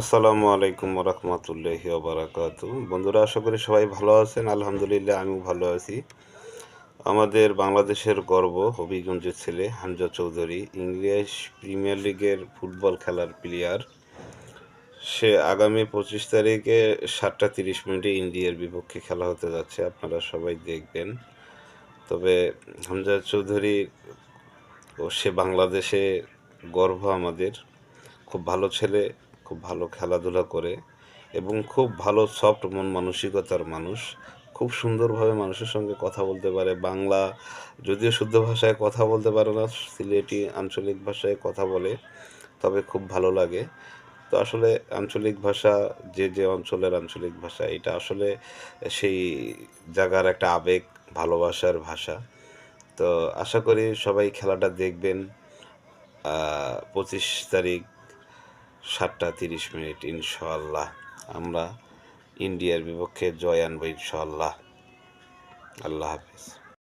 আসসালামু আলাইকুম রহমতুল্লাহি বারাকাত বন্ধুরা, আশা করি সবাই ভালো আছেন। আলহামদুলিল্লাহ, আমিও ভালো আছি। আমাদের বাংলাদেশের গর্ব, হবিগঞ্জের ছেলে হামজা চৌধুরী, ইংলিশ প্রিমিয়ার লিগের ফুটবল খেলার প্লেয়ার। সে আগামী পঁচিশ তারিখে সাতটা তিরিশ মিনিটে ইন্ডিয়ার বিপক্ষে খেলা হতে যাচ্ছে, আপনারা সবাই দেখবেন। তবে হামজা চৌধুরী ও সে বাংলাদেশে গর্ব আমাদের। খুব ভালো ছেলে খুব ভালো খেলাধুলা করে এবং খুব ভালো সফট মন মানসিকতার মানুষ। খুব সুন্দরভাবে মানুষের সঙ্গে কথা বলতে পারে, বাংলা যদিও শুদ্ধ ভাষায় কথা বলতে পারে না, সিলেটি আঞ্চলিক ভাষায় কথা বলে, তবে খুব ভালো লাগে। তো আসলে আঞ্চলিক ভাষা, যে যে অঞ্চলের আঞ্চলিক ভাষা, এটা আসলে সেই জায়গার একটা আবেগ, ভালোবাসার ভাষা। তো আশা করি সবাই খেলাটা দেখবেন পঁচিশ তারিখ সাতটা তিরিশ মিনিট ইনশাল্লাহ আমরা ইন্ডিয়ার বিপক্ষে জয় আনব ইনশাল্লাহ আল্লাহ হাফিজ।